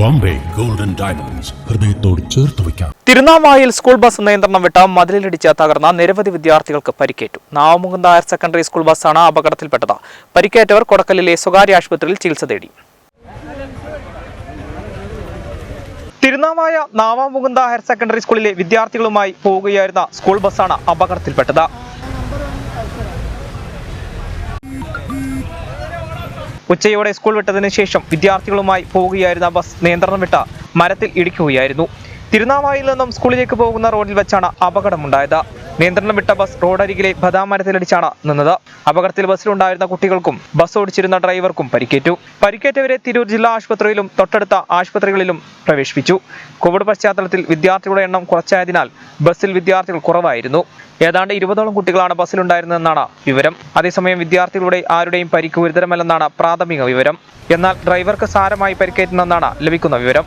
Bombay. Golden diamonds ഹൃദയത്തോട് ചേർത്ത് വയ്ക്കാം. തിരുനാവായിൽ സ്കൂൾ ബസ് നിയന്ത്രണം വിട്ട മതിലിടിച്ച് തകർന്ന നിരവധി വിദ്യാർത്ഥികൾക്ക് പരിക്കേറ്റു. നാവമുകുന്ദ ഹയർ സെക്കൻഡറി സ്കൂൾ ബസ്സാണ് അപകടത്തിൽപ്പെട്ടത്. പരിക്കേറ്റവർ കൊടക്കലിലെ സ്വകാര്യ ആശുപത്രിയിൽ ചികിത്സ തേടി. തിരുനാവായ നാവാമുകുന്ദ ഹയർ സെക്കൻഡറി സ്കൂളിലെ വിദ്യാർത്ഥികളുമായി പോവുകയായിരുന്ന സ്കൂൾ ബസ്സാണ് അപകടത്തിൽപ്പെട്ടത്. ഉച്ചയോടെ സ്കൂൾ വിട്ടതിന് ശേഷം വിദ്യാർത്ഥികളുമായി പോവുകയായിരുന്ന ബസ് നിയന്ത്രണം വിട്ട മരത്തിൽ ഇടിക്കുകയായിരുന്നു. തിരുനാവായിൽ നിന്നും സ്കൂളിലേക്ക് പോകുന്ന റോഡിൽ വെച്ചാണ് അപകടമുണ്ടായത്. നിയന്ത്രണം വിട്ട ബസ് റോഡരികിലെ ബദാം മരത്തിലിടിച്ചാണ് നിന്നത്. അപകടത്തിൽ ബസ്സിലുണ്ടായിരുന്ന കുട്ടികൾക്കും ബസ് ഓടിച്ചിരുന്ന ഡ്രൈവർക്കും പരിക്കേറ്റു. പരിക്കേറ്റവരെ തിരൂർ ജില്ലാ ആശുപത്രിയിലും തൊട്ടടുത്ത ആശുപത്രികളിലും പ്രവേശിപ്പിച്ചു. കോവിഡ് പശ്ചാത്തലത്തിൽ വിദ്യാർത്ഥികളുടെ എണ്ണം കുറച്ചായതിനാൽ ബസ്സിൽ വിദ്യാർത്ഥികൾ കുറവായിരുന്നു. ഏതാണ്ട് ഇരുപതോളം കുട്ടികളാണ് ബസ്സിലുണ്ടായിരുന്നതെന്നാണ് വിവരം. അതേസമയം വിദ്യാർത്ഥികളുടെ ആരുടെയും പരിക്ക് ഗുരുതരമല്ലെന്നാണ് പ്രാഥമിക വിവരം. എന്നാൽ ഡ്രൈവർക്ക് സാരമായി പരിക്കേറ്റുന്നെന്നാണ് ലഭിക്കുന്ന വിവരം.